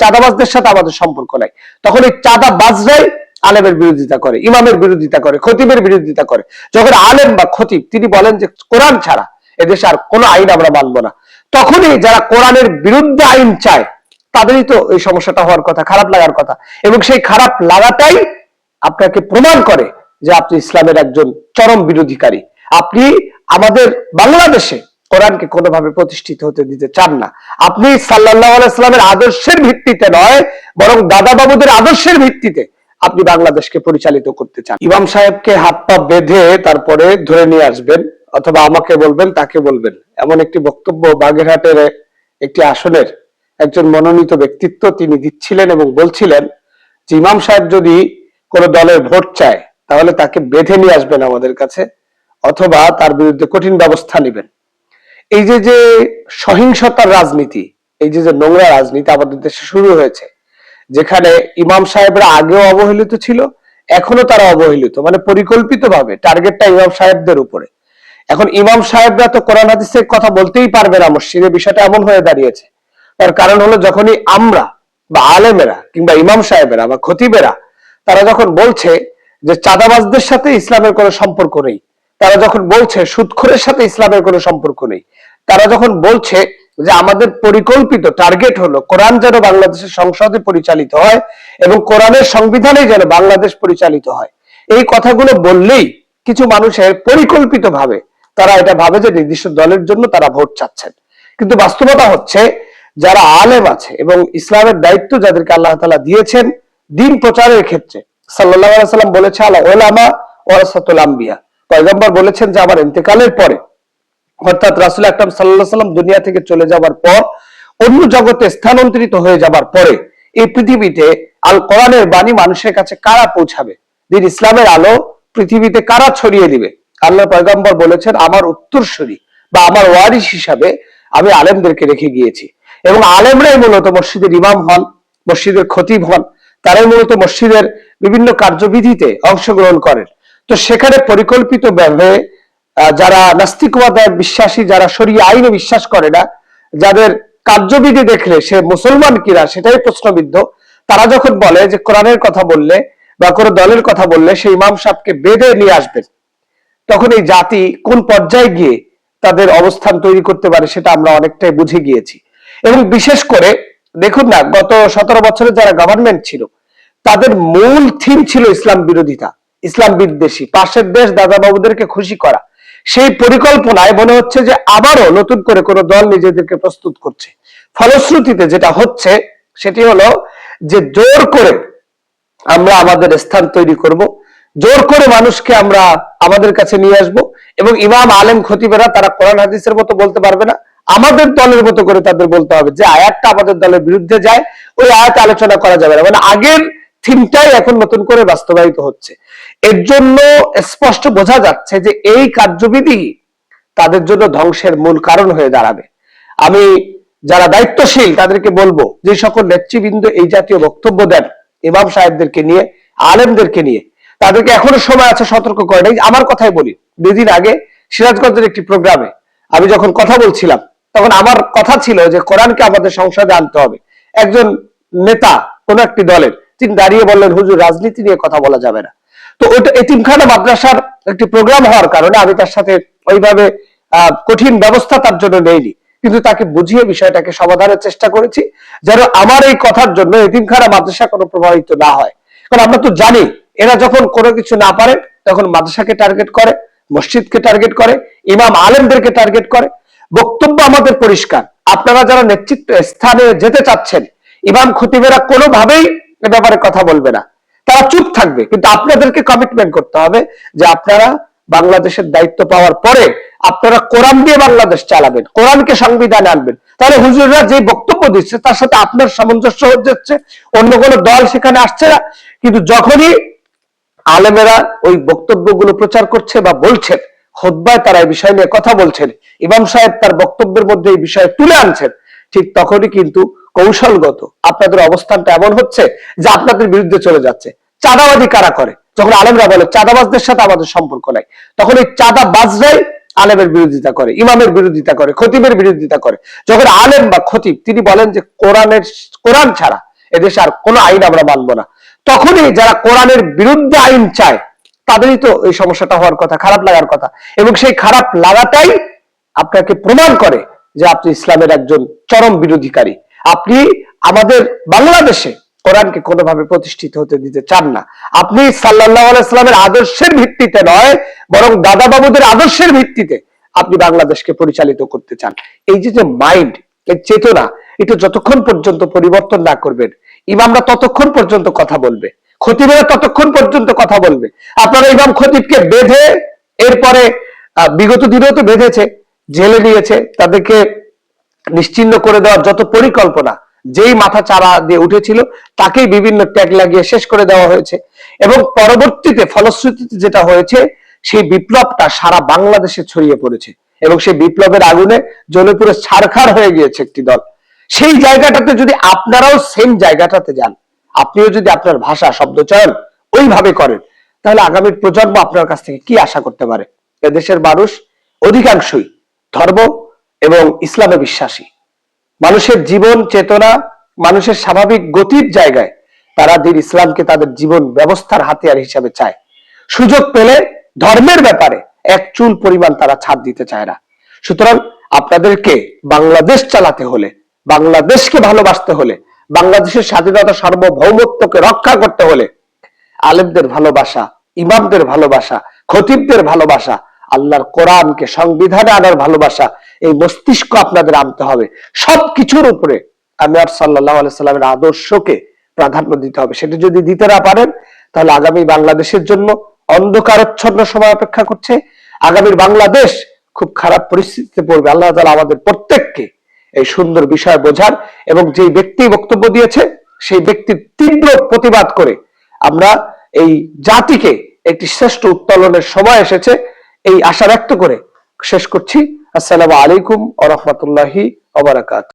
চাঁদাবাজদের সাথে আমাদের সম্পর্ক নাই। তখন এই চাঁদাবাজরাই আলেমের বিরোধিতা করে, ইমামের বিরোধিতা করে, খতিবের বিরোধিতা করে। যখন আলেম বা খতিব, তিনি বলেন যে কোরআন ছাড়া এদেশে আর কোনো আইন আমরা মানবো না। তখনই যারা কোরআনের বিরুদ্ধে আইন চায়, তাদেরই তো এই সমস্যাটা হওয়ার কথা, খারাপ লাগার কথা। এবং সেই খারাপ লাগাটাই আপনাকে প্রমাণ করে যে আপনি ইসলামের একজন চরম বিরোধিকারী। আপনি আমাদের বাংলাদেশে কোরআনকে কোনোভাবে প্রতিষ্ঠিত হতে দিতে চান না। আপনি সাল্লাহ আলাইস্লামের আদর্শের ভিত্তিতে নয়, বরং দাদা বাবুদের আদর্শের ভিত্তিতে আপনি বাংলাদেশকে পরিচালিত করতে চান। ইমাম সাহেবকে হাত পা বেঁধে তারপরে ধরে নিয়ে আসবেন, অথবা আমাকে বলবেন, তাকে বলবেন। এমন একটি বক্তব্য বাগেরহাটের একটি আসনের একজন মনোনীত ব্যক্তিত্ব তিনি দিচ্ছিলেন এবং বলছিলেন যে, ইমাম সাহেব যদি কোনো দলের ভোট চায়, তাহলে তাকে বেঁধে নিয়ে আসবেন আমাদের কাছে, অথবা তার বিরুদ্ধে কঠিন ব্যবস্থা নেবেন। এই যে যে সহিংসতার রাজনীতি, এই যে যে নোংরা রাজনীতি আমাদের দেশে শুরু হয়েছে, যেখানে ইমাম সাহেবরা আগেও অবহেলিত ছিল এখনও তারা অবহেলিত মানে পরিকল্পিত ভাবে টার্গেটটা ইমাম সাহেবদের উপরে। এখন ইমাম সাহেবরা তো কোরআন হাদিসের কথা বলতেই পারবে না মসজিদে বিষয়টা এমন হয়ে দাঁড়িয়েছে। তার কারণ হলো যখনই আমরা বা আলেমেরা কিংবা ইমাম সাহেবেরা বা খতিবেরা, তারা যখন বলছে যে চাঁদাবাজদের সাথে ইসলামের কোনো সম্পর্ক নেই, তারা যখন বলছে সুদখোরের সাথে ইসলামের কোনো সম্পর্ক নেই তারা যখন বলছে যে আমাদের পরিকল্পিত টার্গেট হলো কোরআন যেন বাংলাদেশের সংসদে পরিচালিত হয় এবং কোরআনের সংবিধানে যেন বাংলাদেশ পরিচালিত হয়, এই কথাগুলো বললেই কিছু মানুষের পরিকল্পিত ভাবে তারা এটা ভাবে যে নির্দিষ্ট দলের জন্য তারা ভোট চাচ্ছেন। কিন্তু বাস্তবতা হচ্ছে যারা আলেম আছে এবং ইসলামের দায়িত্ব যাদেরকে আল্লাহ তালা দিয়েছেন দিন প্রচারের ক্ষেত্রে সাল্লাহ সাল্লাম বলেছে আল্লাহ ওলামা ওরাসাতুল আম্বিয়া পয়গম্বর বলেছেন যে, আমার ইন্তেকালের পরে অর্থাৎ রাসুল আকরাম সাল্লাহ সাল্লাম দুনিয়া থেকে চলে যাবার পর অন্য জগতে স্থানান্তরিত হয়ে যাবার পরে এই পৃথিবীতে আল কোরআনের বাণী মানুষের কাছে কারা পৌঁছাবে? দিন ইসলামের আলো পৃথিবীতে কারা ছড়িয়ে দিবে? আল্লাহ পয়গম্বর বলেছেন আমার উত্তরসূরি বা আমার ওয়ারিস হিসাবে আমি আলেমদেরকে রেখে গিয়েছি। এবং আলেমরাই মূলত মসজিদের ইমাম হন মসজিদের খতিব হন। তারাই মূলত মসজিদের বিভিন্ন কার্যবিধিতে অংশগ্রহণ করেন। তো সেখানে পরিকল্পিত আহ, যারা নাস্তিকবাদায় বিশ্বাসী, যারা সরিয়ে আইনে বিশ্বাস করে না, যাদের কার্যবিধি দেখলে সে মুসলমান কিনা সেটাই প্রশ্নবিদ্ধ। তারা যখন বলে যে কোরআনের কথা বললে বা কোনো দলের কথা বললে সেই ইমাম সাহেবকে বেঁধে নিয়ে আসবেন তখন এই জাতি কোন পর্যায়ে গিয়ে তাদের অবস্থান তৈরি করতে পারে সেটা আমরা অনেকটাই বুঝে গিয়েছি। এবং বিশেষ করে, দেখুন না, গত সতেরো বছরে যারা গভর্নমেন্ট ছিল, তাদের মূল থিম ছিল ইসলাম বিরোধিতা, ইসলাম বিদ্বেষী, পাশের দেশ দাদা বাবুদেরকে খুশি করা। সেই পরিকল্পনায় মনে হচ্ছে যে আবারও নতুন করে কোনো দল নিজেদেরকে প্রস্তুত করছে। ফলশ্রুতিতে যেটা হচ্ছে, সেটি হলো যে জোর করে আমরা আমাদের স্থান তৈরি করব, জোর করে মানুষকে আমরা আমাদের কাছে নিয়ে আসব এবং ইমাম আলেম খতিবেরা তারা কোরআন হাদিসের মতো বলতে পারবে না, আমাদের দলের মতো করে তাদের বলতে হবে যে আয়াতটা আমাদের দলের বিরুদ্ধে যায়, ওই আয়াত আলোচনা করা যাবে না। মানে আগের থিমটাই এখন নতুন করে বাস্তবায়িত হচ্ছে। এর জন্য স্পষ্ট বোঝা যাচ্ছে যে এই কার্যবিধি তাদের জন্য ধ্বংসের মূল কারণ হয়ে দাঁড়াবে। আমি যারা দায়িত্বশীল তাদেরকে বলব, যে সকল নেতৃবৃন্দ এই জাতীয় বক্তব্য দেন, ইমাম সাহেবদেরকে নিয়ে, আলেমদেরকে নিয়ে, তাদেরকে এখনও সময় আছে সতর্ক করে নেই আমার কথাই বলি দুদিন আগে সিরাজগঞ্জের একটি প্রোগ্রামে আমি যখন কথা বলছিলাম, তখন আমার কথা ছিল যে কোরআনকে আমাদের সংসদে আনতে হবে। একজন নেতা, কোন একটি দলের তিনি দাঁড়িয়ে বললেন, হুজুর, রাজনীতি নিয়ে কথা বলা যাবে না। তো ওটা এতিমখানা মাদ্রাসার একটি প্রোগ্রাম হওয়ার কারণে আমি তার সাথে ওইভাবে কঠিন ব্যবস্থা তার জন্য নেইনি। কিন্তু তাকে বুঝিয়ে বিষয়টাকে সমাধানের চেষ্টা করেছি, যেন আমার এই কথার জন্য এতিমখানা মাদ্রাসা কোনো প্রভাবিত না হয়। কারণ আমরা তো জানি, এরা যখন কোনো কিছু না পারে, তখন মাদ্রাসাকে টার্গেট করে, মসজিদকে টার্গেট করে, ইমাম আলেমদেরকে টার্গেট করে। বক্তব্য আমাদের পরিষ্কার। আপনারা যারা নেতৃত্ব স্থানে যেতে চাচ্ছেন, ইমাম খতিবেরা কোনোভাবেই এ ব্যাপারে কথা বলবে না। তারা চুপ থাকবে, কিন্তু আপনাদেরকে কমিটমেন্ট করতে হবে যে আপনারা বাংলাদেশের দায়িত্ব পাওয়ার পরে আপনারা কোরআন দিয়ে বাংলাদেশ চালাবেন, কোরআনকে সংবিধানে আনবেন। তাহলে হুজুররা যে বক্তব্য দিচ্ছে, তার সাথে আপনার সামঞ্জস্য হয়ে যাচ্ছে, অন্য কোনো দল সেখানে আসছে না। কিন্তু যখনই আলেমেরা ওই বক্তব্যগুলো প্রচার করছে বা বলছেন খোদ্বায় তারা এই বিষয় নিয়ে কথা বলছেন, ইমাম সাহেব তার বক্তব্যের মধ্যে এই বিষয়ে তুলে আনছেন ঠিক তখনই কিন্তু কৌশলগত আপনাদের অবস্থানটা এমন হচ্ছে যে আপনাদের বিরুদ্ধে চলে যাচ্ছে। চাঁদাবাজি কারা করে? যখন আলেমরা বলে চাঁদাবাজদের সাথে আমাদের সম্পর্ক নাই, তখন এই চাঁদাবাজরাই আলেমের বিরোধিতা করে, ইমামের বিরোধিতা করে, খতিবের বিরোধিতা করে। যখন আলেম বা খতিব, তিনি বলেন যে কোরআনের, কোরআন ছাড়া এদেশে আর কোনো আইন আমরা মানবো না। তখনই যারা কোরআনের বিরুদ্ধে আইন চায়, তাদেরই তো এই সমস্যাটা হওয়ার কথা, খারাপ লাগার কথা। এবং সেই খারাপ লাগাটাই আপনাকে প্রমাণ করে যে আপনি ইসলামের একজন চরম বিরোধীকারী। আপনি আমাদের বাংলাদেশে কোরআনকে কোনোভাবে প্রতিষ্ঠিত হতে দিতে চান না। আপনি সাল্লাহ আলাইস্লামের আদর্শের ভিত্তিতে নয়, বরং দাদা বাবুদের আদর্শের ভিত্তিতে আপনি বাংলাদেশকে পরিচালিত করতে চান। এই যে যে মাইন্ড এই চেতনা, এটা যতক্ষণ পর্যন্ত পরিবর্তন না করবেন, ইমামরা ততক্ষণ পর্যন্ত কথা বলবে, খতিবেরা ততক্ষণ পর্যন্ত কথা বলবে। আপনারা ইমাম খতিবকে বেঁধে, এরপরে বিগত দিনেও তো বেঁধেছে জেলে নিয়েছে তাদেরকে নিশ্চিন্ন করে দেওয়ার যত পরিকল্পনা যেই মাথা চারা দিয়ে উঠেছিল, তাকেই বিভিন্ন ট্যাগ লাগিয়ে শেষ করে দেওয়া হয়েছে। এবং পরবর্তীতে, ফলশ্রুতিতে যেটা হয়েছে, সেই বিপ্লবটা সারা বাংলাদেশে ছড়িয়ে পড়েছে। এবং সেই বিপ্লবের আগুনে জ্বলে পুরো ছারখার হয়ে গিয়েছে একটি দল। সেই জায়গাটাতে যদি আপনারাও সেম জায়গাটাতে যান, আপনিও যদি আপনার ভাষা শব্দ চয়ন ওইভাবে করেন, তাহলে আগামীর প্রজন্ম আপনার কাছ থেকে কি আশা করতে পারে? এদেশের মানুষ অধিকাংশই ধর্ম এবং ইসলামে বিশ্বাসী। মানুষের জীবন চেতনা, মানুষের স্বাভাবিক গতির জায়গায় তারা দিন ইসলামকে তাদের জীবন ব্যবস্থার হাতিয়ার হিসাবে চায়। সুযোগ পেলে ধর্মের ব্যাপারে এক চুল পরিমাণ তারা ছাড় দিতে চায় না। সুতরাং আপনাদেরকে বাংলাদেশ চালাতে হলে, বাংলাদেশকে ভালোবাসতে হলে, বাংলাদেশের স্বাধীনতা সার্বভৌমত্বকে রক্ষা করতে হলে, আলেমদের ভালোবাসা, ইমামদের ভালোবাসা, খতিবদের ভালোবাসা আল্লাহর কোরআনকে সংবিধানে আনার ভালোবাসা, এই মস্তিষ্ক আপনাদের আনতে হবে। সবকিছুর উপরে আমি আর সাল্লাহ সাল্লামের আদর্শকে প্রাধান্য দিতে হবে। সেটা যদি দিতে না পারেন, তাহলে আগামী বাংলাদেশের জন্য অন্ধকারচ্ছন্ন সময় অপেক্ষা করছে। আগামীর বাংলাদেশ খুব খারাপ পরিস্থিতিতে পড়বে। আল্লাহ তালা আমাদের প্রত্যেককে এই সুন্দর বিষয় বোঝার এবং যে ব্যক্তি বক্তব্য দিয়েছে, সেই ব্যক্তির তীব্র প্রতিবাদ করে আমরা এই জাতিকে একটি শ্রেষ্ঠ উত্তোলনের সময় এসেছে। এই আশা ব্যক্ত করে শেষ করছি। আসসালামু আলাইকুম আ রহমতুল্লাহি